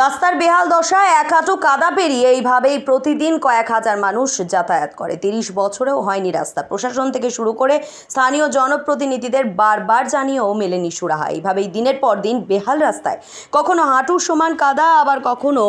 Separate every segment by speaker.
Speaker 1: রাস্তার বেহাল দশায় এক হাঁটু কাদা পেরিয়ে এইভাবেই প্রতিদিন কয়েক হাজার মানুষ যাতায়াত করে। তিরিশ বছরেও হয়নি রাস্তা। প্রশাসন থেকে শুরু করে স্থানীয় জনপ্রতিনিধিদের বারবার জানিয়েও মেলেনি সুরাহা। এইভাবেই দিনের পর দিন বেহাল রাস্তায়। কখনো হাঁটুর সমান কাদা, আবার কখনো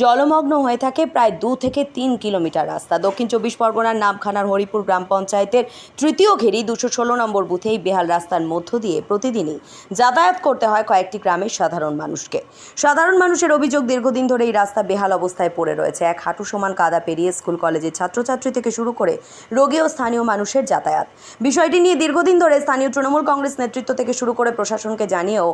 Speaker 1: জলমগ্ন হয়ে থাকে প্রায় দু থেকে তিন কিলোমিটার রাস্তা। দক্ষিণ চব্বিশ পরগনার নামখানার হরিপুর গ্রাম পঞ্চায়েতের তৃতীয় ঘেরি দুশো ষোলো নম্বর বুথে এই বেহাল রাস্তার মধ্য দিয়ে প্রতিদিনই যাতায়াত করতে হয় কয়েকটি গ্রামের সাধারণ মানুষকে। সাধারণ মানুষের অভিযোগ দীর্ঘদিন ধরে এই রাস্তা বেহাল অবস্থায় পড়ে রয়েছে। এক হাঁটু সমান কাদা পেরিয়ে স্কুল, কলেজের ছাত্রছাত্রী থেকে শুরু করে রোগী ও স্থানীয় মানুষের যাতায়াত। বিষয়টি নিয়ে দীর্ঘদিন ধরে স্থানীয় তৃণমূল কংগ্রেস নেতৃত্ব থেকে শুরু করে প্রশাসনকে জানিয়েও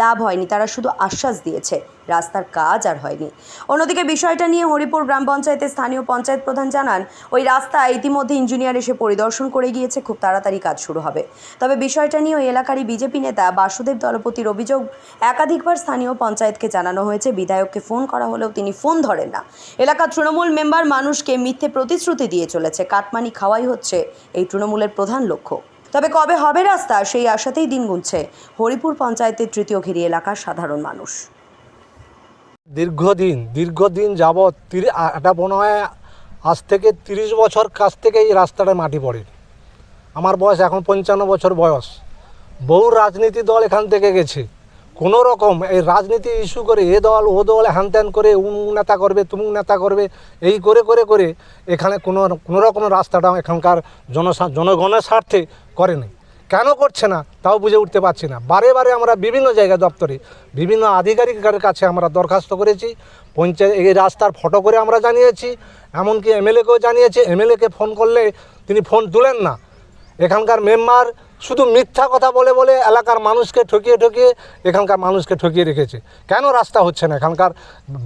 Speaker 1: লাভ হয়নি। তারা শুধু আশ্বাস দিয়েছে, রাস্তার কাজ আর হয়নি। অন্যদিকে বিষয়টা নিয়ে হরিপুর গ্রাম পঞ্চায়েতের স্থানীয় পঞ্চায়েত প্রধান জানান, ওই রাস্তা ইতিমধ্যে ইঞ্জিনিয়ার এসে পরিদর্শন করে গিয়েছে, খুব তাড়াতাড়ি কাজ শুরু হবে। তবে বিষয়টা নিয়ে ওই এলাকারই বিজেপি নেতা বাসুদেব দলপতির অভিযোগ একাধিকবার স্থানীয় পঞ্চায়েতকে জানানো হয়েছে বিধায়ককে ফোন করা হলেও তিনি ফোন ধরেন না। এলাকার তৃণমূল মেম্বার মানুষকে মিথ্যে প্রতিশ্রুতি দিয়ে চলেছে। কাটমানি খাওয়াই হচ্ছে এই তৃণমূলের প্রধান লক্ষ্য। তবে কবে হবে রাস্তা, সেই আশাতেই দিন গুনছে হরিপুর পঞ্চায়েতের তৃতীয় ঘিরি এলাকার সাধারণ মানুষ।
Speaker 2: দীর্ঘদিন দীর্ঘদিন যাবৎ এটা মনে হয় আজ থেকে তিরিশ বছর কাছ থেকে এই রাস্তাটায় মাটি পড়ে। আমার বয়স এখন পঞ্চান্ন বছর বয়স। বহু রাজনীতি দল এখান থেকে গেছে। কোনো রকম এই রাজনীতি ইস্যু করে এ দল, ও দল হ্যান ত্যান করে উমুক নেতা করবে তুমুক নেতা করবে, এই করে করে করে এখানে কোনো কোনো রকম রাস্তাটা এখানকার জনসা, জনগণের স্বার্থে করেনি কেন করছে না? তাও বুঝে উঠতে পারছি না। বারে বারে আমরা বিভিন্ন জায়গা দপ্তরে, বিভিন্ন আধিকারিকের কাছে আমরা দরখাস্ত করেছি, পঞ্চায়েত, এই রাস্তার ফটো করে আমরা জানিয়েছি, এমনকি এমএলএকেও জানিয়েছি। এমএলএকে ফোন করলে তিনি ফোন তুলেন না। এখানকার মেম্বার শুধু মিথ্যা কথা বলে বলে এলাকার মানুষকে ঠকিয়ে ঠকিয়ে এখানকার মানুষকে ঠকিয়ে রেখেছে। কেন রাস্তা হচ্ছে না? এখানকার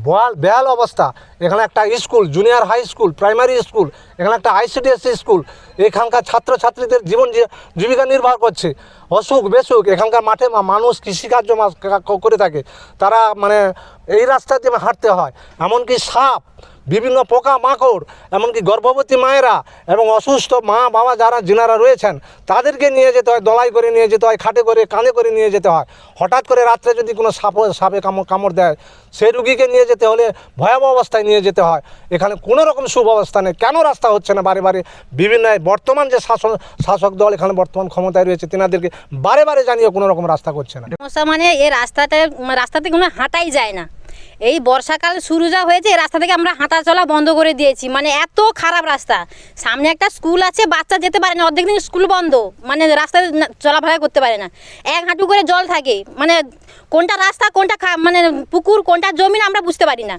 Speaker 2: বয়াল, বেয়াল অবস্থা। এখানে একটা school junior high school primary school এখানে একটা আইসিডিএসসি স্কুল এখানকার ছাত্রছাত্রীদের জীবন জীবিকা নির্বাহ করছে। অসুখ বেসুখ এখানকার মাঠে মানুষ কৃষিকার্য করে থাকে। তারা মানে এই রাস্তা দিয়ে হাঁটতে হয়। এমনকি সাপ, বিভিন্ন পোকা মাকড়, এমনকি গর্ভবতী মায়েরা এবং অসুস্থ মা বাবা যারা, যিনারা রয়েছেন, তাদেরকে নিয়ে যেতে হয়, দলাই করে নিয়ে যেতে হয়, খাটে করে, কাঁধে করে নিয়ে যেতে হয়। হঠাৎ করে রাত্রে যদি কোনো সাপ, সাপে কামড় কামড় দেয়, সেই রুগীকে নিয়ে যেতে হলে ভয়াবহ অবস্থায় নিয়ে যেতে হয়। এখানে কোনো রকম সুব্যবস্থা নেই। কেন রাস্তা হচ্ছে না বারে বারে? বিভিন্ন বর্তমান যে শাসন, শাসক দল এখানে বর্তমান ক্ষমতায় রয়েছে, তেনাদেরকে বারে বারে জানিয়ে কোনো রকম রাস্তা করছে না।
Speaker 3: সমস্যা মানে এই রাস্তাতে রাস্তাতে কোনো হাঁটাই যায় না। এই বর্ষাকাল শুরু যা হয়েছে, এই রাস্তা থেকে আমরা হাঁটা চলা বন্ধ করে দিয়েছি। মানে এত খারাপ রাস্তা। সামনে একটা স্কুল আছে, বাচ্চা যেতে পারে না। অর্ধেক দিন স্কুল বন্ধ। মানে রাস্তায় চলাফেরা করতে পারে না। এক হাঁটু করে জল থাকে। মানে কোনটা রাস্তা, কোনটা মানে পুকুর, কোনটা জমিন আমরা বুঝতে পারি না।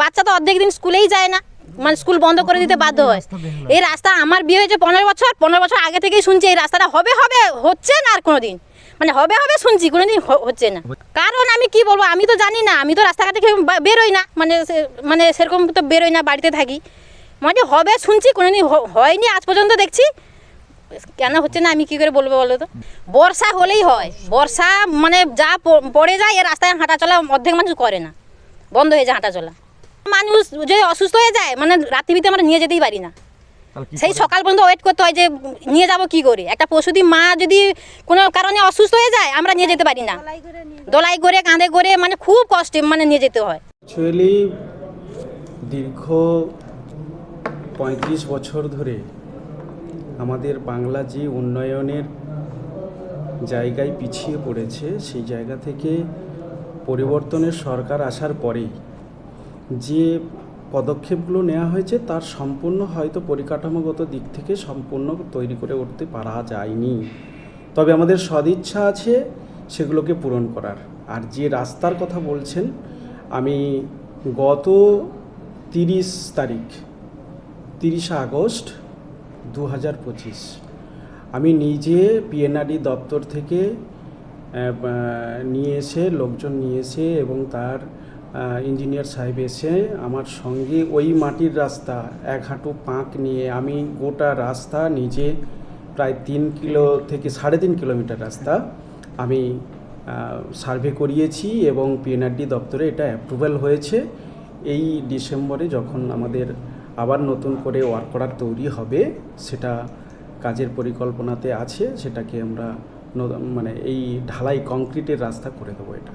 Speaker 3: বাচ্চা তো অর্ধেক দিন স্কুলেই যায় না। মানে স্কুল বন্ধ করে দিতে বাধ্য হয়। এই রাস্তা আমার বিয়ে হয়েছে পনেরো বছর পনেরো বছর আগে থেকেই শুনছি এই রাস্তাটা হবে হবে, হচ্ছে না আর কোনো দিন মানে হবে হবে শুনছি, কোনোদিন হ- হচ্ছে না। কারণ আমি কি বলব, আমি তো জানি না, আমি তো রাস্তাঘাটে বেরোই না। মানে মানে সেরকম তো বেরোই না, বাড়িতে থাকি। মানে হবে, শুনছি, কোনোদিন হ- হয়নি, আজ পর্যন্ত দেখছি। কেন হচ্ছে না, আমি কি করে বলব বলো তো? বর্ষা হলেই হয়। বর্ষা মানে যা পড়ে যায়, এ রাস্তায় হাঁটা চলা অর্ধেক মানুষ করে না। বন্ধ হয়ে যায় হাঁটা চলা মানুষ যদি অসুস্থ হয়ে যায় মানে রাত্রিবিতে আমরা নিয়ে যেতেই পারি না। সেই সকাল পর্যন্ত ওয়েট করতে হয় যে নিয়ে যাব কি করে? একটা পশুদি মা যদি কোনো কারণে অসুস্থ হয়ে যায় আমরা নিয়ে যেতে পারি না। দোলাই করে কাঁধে করে মানে খুব কষ্টে মানে নিয়ে যেতে হয়।
Speaker 4: অ্যাকচুয়ালি দীর্ঘ পঁয়ত্রিশ বছর ধরে আমাদের বাংলা যে উন্নয়নের জায়গায় পিছিয়ে পড়েছে সেই জায়গা থেকে পরিবর্তনের সরকার আসার পরেই যে পদক্ষেপগুলো নেওয়া হয়েছে তার সম্পূর্ণ হয়তো পরিকাঠামোগত দিক থেকে সম্পূর্ণ তৈরি করে উঠতে পারা যায়নি। তবে আমাদের সদিচ্ছা আছে সেগুলোকে পূরণ করার। আর যে রাস্তার কথা বলছেন, আমি গত তিরিশ তারিখ, তিরিশে আগস্ট দু হাজার পঁচিশ, আমি নিজে পিএনআরডি দপ্তর থেকে নিয়ে এসে, লোকজন নিয়ে এসে এবং তার ইঞ্জিনিয়ার সাহেব এসে আমার সঙ্গে ওই মাটির রাস্তা, এক হাঁটু পাঁক নিয়ে আমি গোটা রাস্তা নিজে প্রায় তিন কিলো থেকে সাড়ে তিন কিলোমিটার রাস্তা আমি সার্ভে করিয়েছি এবং পিএনআরডি দপ্তরে এটা অ্যাপ্রুভাল হয়েছে। এই ডিসেম্বরে যখন আমাদের আবার নতুন করে ওয়ার্ক অর্ডার তৈরি হবে, সেটা কাজের পরিকল্পনাতে আছে, সেটাকে আমরা মানে এই ঢালাই কংক্রিটের রাস্তা করে দেবো এটা।